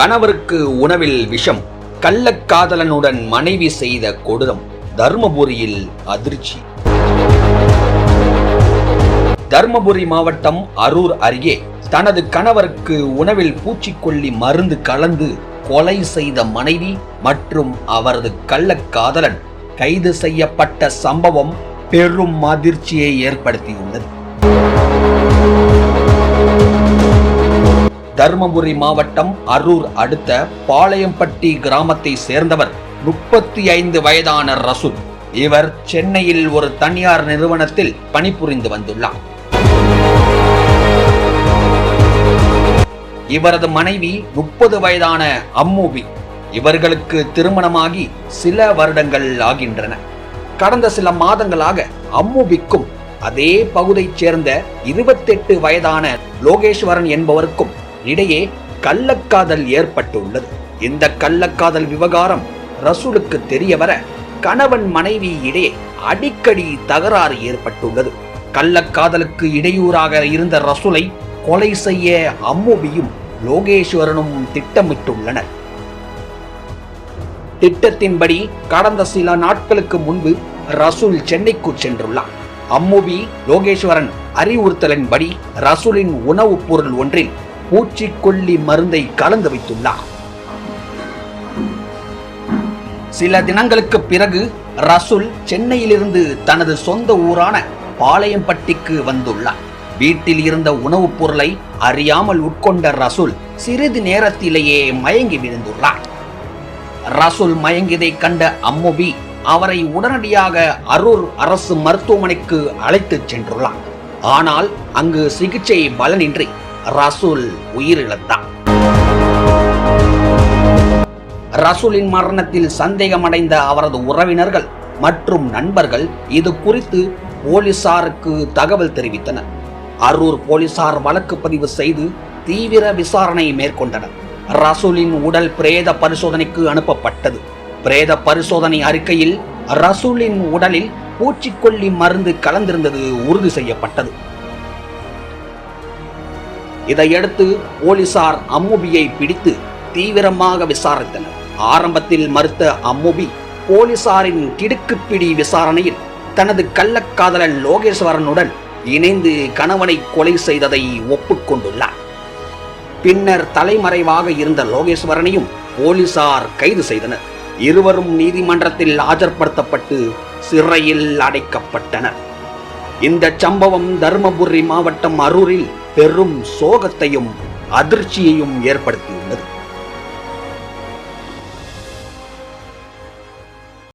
கணவருக்கு உணவில் விஷம் கள்ளக்காதலனுடன் மனைவி செய்த கொடூரம் தர்மபுரியில் அதிர்ச்சி. தர்மபுரி மாவட்டம் அரூர் அருகே தனது கணவருக்கு உணவில் பூச்சிக்கொல்லி மருந்து கலந்து கொலை செய்த மனைவி மற்றும் அவரது கள்ளக்காதலன் கைது செய்யப்பட்ட சம்பவம் பெரும் அதிர்ச்சியை ஏற்படுத்தியுள்ளது. தருமபுரி மாவட்டம் அரூர் அடுத்த பாளையம்பட்டி கிராமத்தை சேர்ந்தவர் முப்பத்தி ஐந்து வயதான ரசூல். இவர் சென்னையில் ஒரு தனியார் நிறுவனத்தில் பணிபுரிந்து வந்துள்ளார். இவரது மனைவி முப்பது வயதான அம்மூவி. இவர்களுக்கு திருமணமாகி சில வருடங்கள் ஆகின்றன. கடந்த சில மாதங்களாக அம்மூபிக்கும் அதே பகுதியைச் சேர்ந்த இருபத்தெட்டு வயதான லோகேஸ்வரன் என்பவருக்கும் இடையே கள்ளக்காதல் ஏற்பட்டுள்ளது. இந்த கள்ளக்காதல் விவகாரம் ரசூலுக்கு தெரிய வர கணவன் மனைவி இடையே அடிக்கடி தகராறு ஏற்பட்டுள்ளது. கள்ளக்காதலுக்கு இடையூறாக இருந்த ரசூலை கொலை செய்ய அம்முவியும் லோகேஸ்வரனும் திட்டமிட்டுள்ளனர். திட்டத்தின்படி கடந்த சில நாட்களுக்கு முன்பு ரசூல் சென்னைக்கு சென்றுள்ளார். அம்முவி லோகேஸ்வரன் அறிவுறுத்தலின்படி ரசூலின் உணவுப் பொருள் ஒன்றில் பூச்சிக்கொல்லி மருந்தை கலந்து வைத்துள்ளார். சில தினங்களுக்கு பிறகு ரசூல் சென்னையிலிருந்து தனது சொந்த ஊரான பாளையம்பட்டிக்கு வந்துள்ளார். வீட்டில் இருந்த உணவுப் பொருளை அறியாமல் உட்கொண்ட ரசூல் சிறிது நேரத்திலேயே மயங்கி விழுந்துள்ளார். ரசூல் மயங்கியதை கண்ட அம்முபி அவரை உடனடியாக அரூர் அரசு மருத்துவமனைக்கு அழைத்துச் சென்றுள்ளார். ஆனால் அங்கு சிகிச்சை பலனின்றி ரசூல் உயிரிழந்தார் ரசூலின் மரணத்தில் சந்தேகமடைந்த அவரது உறவினர்கள் மற்றும் நண்பர்கள் இது குறித்து போலீசாருக்கு தகவல் தெரிவித்தனர். அரூர் போலீசார் வழக்கு பதிவு செய்து தீவிர விசாரணை மேற்கொண்டனர். ரசூலின் உடல் பிரேத பரிசோதனைக்கு அனுப்பப்பட்டது. பிரேத பரிசோதனை அறிக்கையில் ரசூலின் உடலில் பூச்சிக்கொல்லி மருந்து கலந்திருந்தது உறுதி செய்யப்பட்டது. இதையடுத்து போலீசார் அம்முபியை பிடித்து தீவிரமாக விசாரித்தனர். ஆரம்பத்தில் மறுத்த அம்முபி போலீசாரின் கிடுக்குப்பிடி விசாரணையில் தனது கள்ளக்காதலன் லோகேஸ்வரனுடன் இணைந்து கணவனை கொலை செய்ததை ஒப்புக்கொண்டுள்ளார். பின்னர் தலைமறைவாக இருந்த லோகேஸ்வரனையும் போலீசார் கைது செய்தனர். இருவரும் நீதிமன்றத்தில் ஆஜர்படுத்தப்பட்டு சிறையில் அடைக்கப்பட்டனர். இந்த சம்பவம் தருமபுரி மாவட்டம் அரூரில் பெரும் சோகத்தையும் அதிர்ச்சியையும் ஏற்படுத்தியுள்ளது